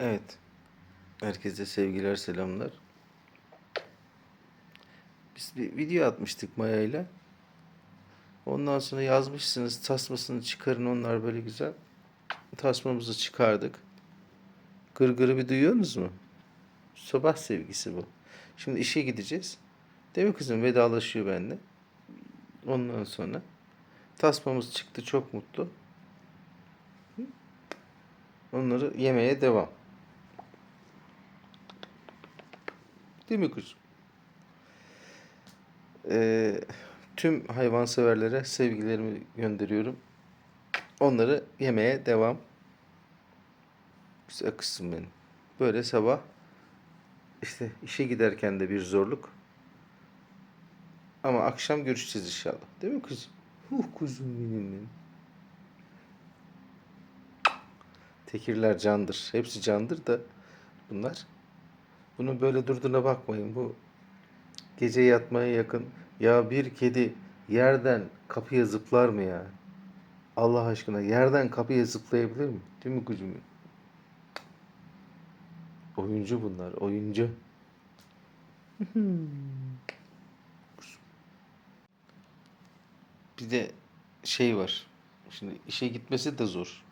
Evet. Herkese sevgiler, selamlar. Biz bir video atmıştık Maya ile. Ondan sonra yazmışsınız tasmasını çıkarın onlar böyle güzel. Tasmamızı çıkardık. Gırgırı bir duyuyorsunuz mu? Sabah sevgisi bu. Şimdi işe gideceğiz. Değil kızım? Vedalaşıyor benimle. Ondan sonra tasmamız çıktı çok mutlu. Onları yemeye devam. Değil mi kuzum? Ee, tüm hayvanseverlere sevgilerimi gönderiyorum. Onları yemeye devam. Güzel kızım benim. Böyle sabah işte işe giderken de bir zorluk. Ama akşam görüşeceğiz inşallah. Değil mi kuzum? Huh kuzum benim. benim. Tekirler candır. Hepsi candır da bunlar. Bunun böyle durduğuna bakmayın. Bu gece yatmaya yakın. Ya bir kedi yerden kapıya zıplar mı ya? Allah aşkına yerden kapıya zıplayabilir mi? Değil mi benim? Oyuncu bunlar. Oyuncu. Bir de şey var. Şimdi işe gitmesi de zor.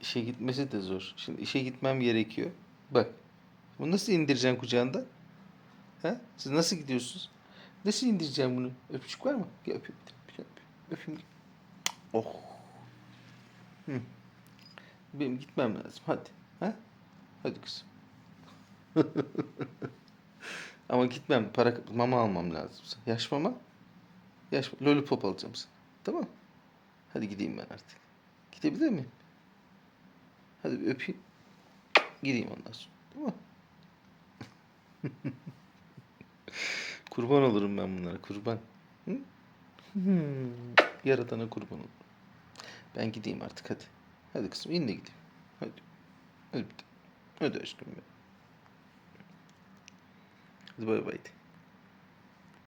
İşe gitmesi de zor. Şimdi işe gitmem gerekiyor. Bak. Bunu nasıl indireceğim kucağında? Ha? Siz nasıl gidiyorsunuz? Nasıl indireceğim bunu? Öpücük var mı? Gel öpeyim. Öpeyim. öpeyim. Oh. Hı. Benim gitmem lazım. Hadi. Ha? Hadi kızım. Ama gitmem. Para, mama almam lazım. Yaş mama. Yaş lollipop alacağım sana. Tamam. Hadi gideyim ben artık. Gidebilir miyim? Hadi bir öpeyim. Gideyim ondan sonra. Tamam. Kurban olurum ben bunlara. Kurban. Hmm. Yaratana kurban olurum. Ben gideyim artık hadi. Hadi kızım in de gideyim. Hadi. Hadi. Hadi aşkım benim. Hadi bay bay.